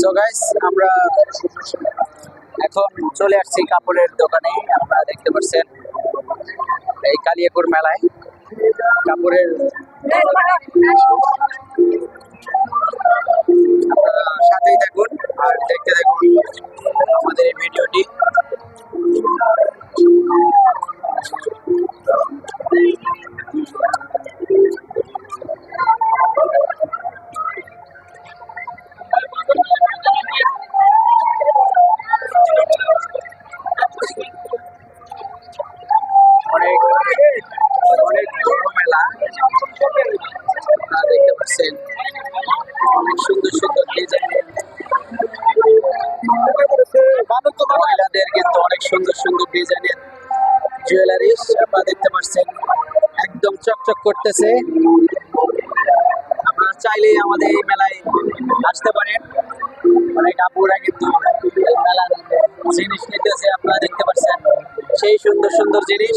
So guys আমরা এখন চলে আসছি কাপড়ের দোকানে, আপনারা দেখতে পাচ্ছেন এই কালিয়াকুর মেলায়। কাপড়ের সুন্দর মহিলাদের কিন্তু অনেক সুন্দর সুন্দর ডিজাইনের জুয়েলারিস আপনারা দেখতে পাচ্ছেন। একদম চকচক করতেছে। আপনারা চাইলেই আমাদের এই মেলায় আসতে পারেন। অনেক আপুরা কিন্তু মেলার জিনিস নিতেছে, আপনারা দেখতে পাচ্ছেন। সেই সুন্দর সুন্দর জিনিস।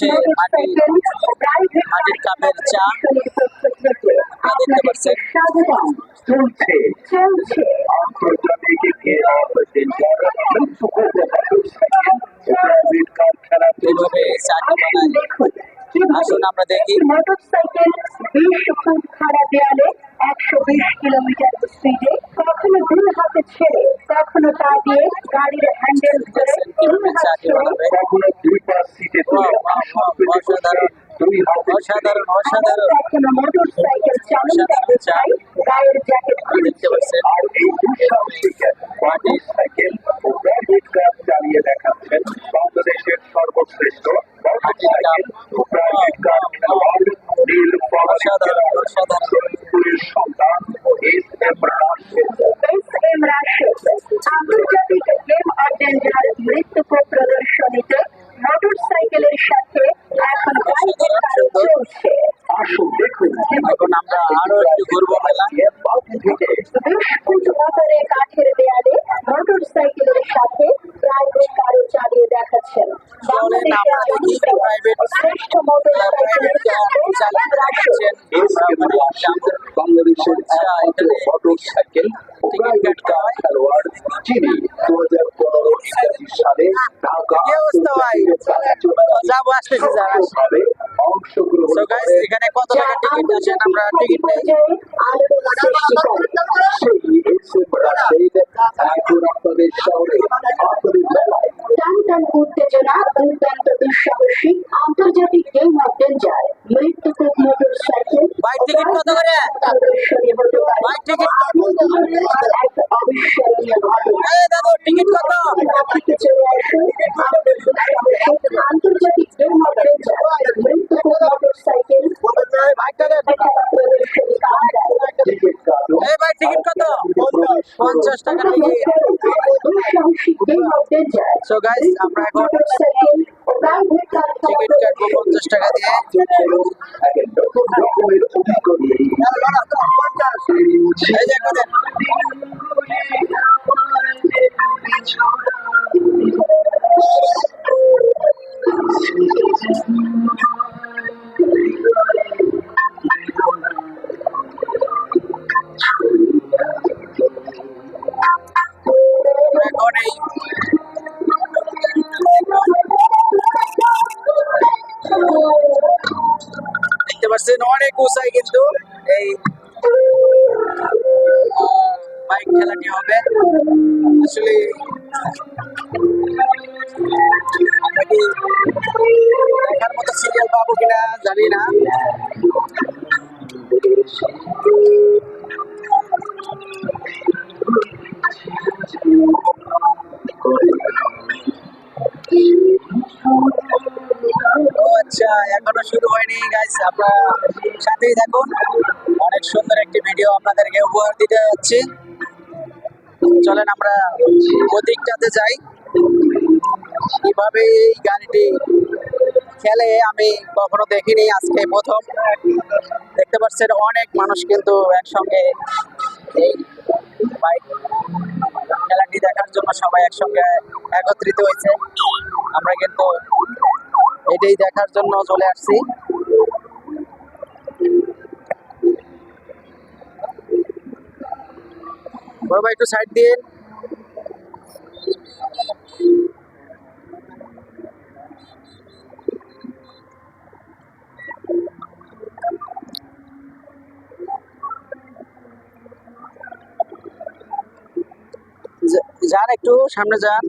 হচ্ছে মাটির মাটির কাপের চা আপনারা দেখতে পাচ্ছেন এইভাবে চাটি বানায় আসুন আমরা দেখি। মোটরসাইকেল বিশ ফুট খাড়া দেয়ালে একশো বিশ কিলোমিটার স্পিডে কখনো দুই হাতে ছেড়ে কখনো তা দিয়ে গাড়ির হ্যান্ডেল কখনো তুলে অসাধারণ অসাধারণ অসাধারণ। দেখতে পাচ্ছেন আর এই সাইকেল ও প্রাইভেট কার চালিয়ে দেখাচ্ছেন বাংলাদেশের সর্বশ্রেষ্ঠ অসাধারণ। অসাধারণ সন্তান S M Rashed S M Rashed আন্তর্জাতিক গেম অ্যাডভেঞ্চার নৃত্য প্রদর্শনীতে মোটরসাইকেলের সাথে এখন গাড়ির কাজ চলছে। আসুন দেখুন এখন আমরা আরও একটু ঘুরবো মেলা। বিশ ফুট মোটরে কাঠের দেয়ালে মোটর সাইকেলের সাথে প্রাইভেট কারও চালিয়ে দেখাচ্ছেন। শ্রেষ্ঠ মোটর কার চালিয়ে দেখাচ্ছেন। বাংলাদেশের মোটর সাইকেল প্রাইভেট কার খেলোয়াড় যিনি দু হাজার পনেরো সালে ঢাকা? যাব আসতেছি যারা সো গাইস এখানে কত টাকা টিকিট আছেন আমরা টিকিট উত্তেজনা দুর্দান্ত দুঃসাহসিক আন্তর্জাতিক গেম অফ ডেঞ্জার মৃত্যুকূপ মোটর সাইকেল ভাই টিকিট কত করে? ভাই টিকিট অবিস্মরণীয় ঘটনা। টিকিট কত? চলে আসুন? এই ভাই, টিকিট কত? পঞ্চাশ টাকা টিকিট। সো গাইস আমরা এখন টিকিট কাটবো পঞ্চাশ টাকা দিয়ে। এই যে দেন। দেখতে পাচ্ছেন অনেক উঁচাই কিন্তু এই বাইক খেলাটি হবে আসলে দেখার মতো সিরিয়াল পাবো কিনা জানি না আচ্ছা এখনও শুরু হয়নি গাইস আপনারা সাথেই থাকুন। অনেক সুন্দর একটি ভিডিও আপনাদেরকে উপহার দিতে যাচ্ছি। চলেন আমরা ওদিকটাতে যাই। কীভাবে এই গাড়িটি খেলে আমি কখনো দেখিনি, আজকে প্রথম। দেখতে পাচ্ছেন, অনেক মানুষ কিন্তু একসঙ্গে এই বাইক খেলাটি দেখার জন্য সবাই একসঙ্গে একত্রিত হয়েছে। আমরা কিন্তু এটাই দেখার জন্য চলে আসছি। ভাই একটু সাইড দিয়ে। যান একটু সামনে যান।